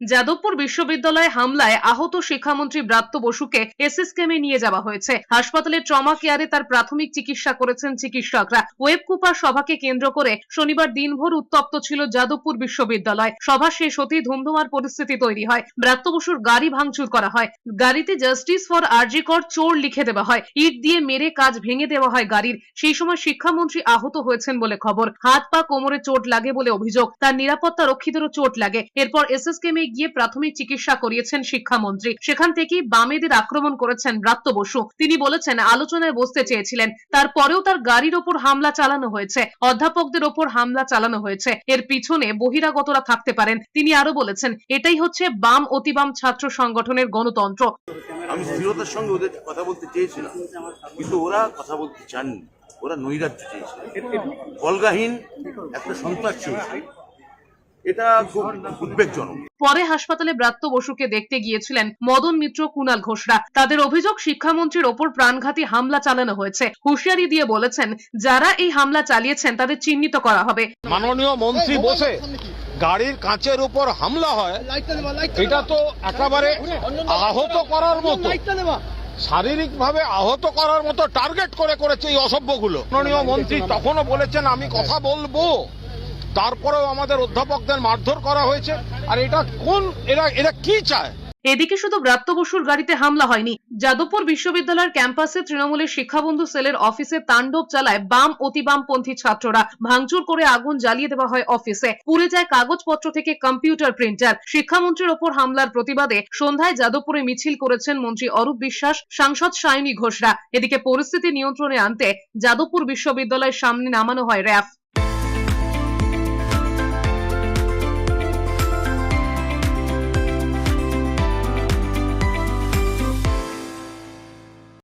যাদবপুর বিশ্ববিদ্যালয়ে হামলায় আহত শিক্ষামন্ত্রী ব্রাত্য বসুকে এসএসকেমে নিয়ে যাওয়া হয়েছে। হাসপাতালের ট্রমা কেয়ারে তার প্রাথমিক চিকিৎসা করেছেন চিকিৎসকরা। ওয়েব কুপার সভাকে কেন্দ্র করে শনিবার দিনভর উত্তপ্ত ছিল যাদবপুর বিশ্ববিদ্যালয়। সভা শেষ হতেই ধুমধুমার পরিস্থিতি তৈরি হয়। ব্রাত্য বসুর গাড়ি ভাঙচুর করা হয়। গাড়িতে জাস্টিস ফর আরজিকর চোর লিখে দেওয়া হয়। ইট দিয়ে মেরে কাজ ভেঙে দেওয়া হয় গাড়ির। সেই সময় শিক্ষামন্ত্রী আহত হয়েছেন বলে খবর। হাত পা কোমরে চোট লাগে বলে অভিযোগ। তার নিরাপত্তা রক্ষীদেরও চোট লাগে। এরপর এসএসকেমে গিয়ে প্রাথমিক চিকিৎসা করিয়েছেন শিক্ষামন্ত্রী। সেখান থেকেই বামেদের আক্রমণ করেছেন ব্রাত্য বসু। তিনি বলেছেন, আলোচনায় বসতে চেয়েছিলেন। তারপরেও তার গাড়ির ওপর হামলা চালানো হয়েছে। অধ্যাপকদের ওপর হামলা চালানো হয়েছে। এর পিছনে বহিরাগতরা থাকতে পারেন। তিনি আরও বলেছেন, এটাই হচ্ছে বাম অতিবাম ছাত্র সংগঠনের গণতন্ত্র। আমি স্থিরতার সঙ্গে ওদের কথা বলতে চেয়েছিলাম। কিন্তু ওরা কথা বলতে চাননি। ওরা নৈরাজ্য চেয়েছিল। কলগাহীন একটা সন্ত্রাস চেয়েছিল এটা খুব উদ্বেগজনক। পরে হাসপাতালে ব্রাত্য বসুকে দেখতে গিয়েছিলেন মদন মিত্র কুনাল ঘোষরা। তাদের অভিযোগ শিক্ষামন্ত্রীর ওপর প্রাণঘাতী হামলা চালানো হয়েছে। হুঁশিয়ারি দিয়ে বলেছেন যারা এই হামলা চালিয়েছেন তাদের চিহ্নিত করা হবে। মাননীয় মন্ত্রী বসে গাড়ির কাঁচের উপর হামলা হয় এটা তো একেবারে আহত করার মতো শারীরিকভাবে আহত করার মতো টার্গেট করে করেছে এই অসভ্যগুলো। মাননীয় মন্ত্রী তখনও বলেছেন আমি কথা বলব। তারপরেও আমাদের অধ্যাপকদের মারধর করা হয়েছে। আর এটা কোন এরা এরা কি চায়? এদিকে শুধু ব্রাত্য বসুর গাড়িতে হামলা হয়নি। যাদবপুর বিশ্ববিদ্যালয়ের ক্যাম্পাসে তৃণমূলের শিক্ষাবন্ধু সেলের অফিসে তাণ্ডব চালায় বাম অতি বামপন্থী ছাত্ররা। ভাঙচুর করে আগুন জ্বালিয়ে দেওয়া হয় অফিসে। পুড়ে যায় কাগজপত্র থেকে কম্পিউটার প্রিন্টার। শিক্ষামন্ত্রীর ওপর হামলার প্রতিবাদে সন্ধ্যায় যাদবপুরে মিছিল করেছেন মন্ত্রী অরূপ বিশ্বাস, সাংসদ সায়নী ঘোষরা। এদিকে পরিস্থিতি নিয়ন্ত্রণে আনতে যাদবপুর বিশ্ববিদ্যালয়ের সামনে নামানো হয় র্যাফ।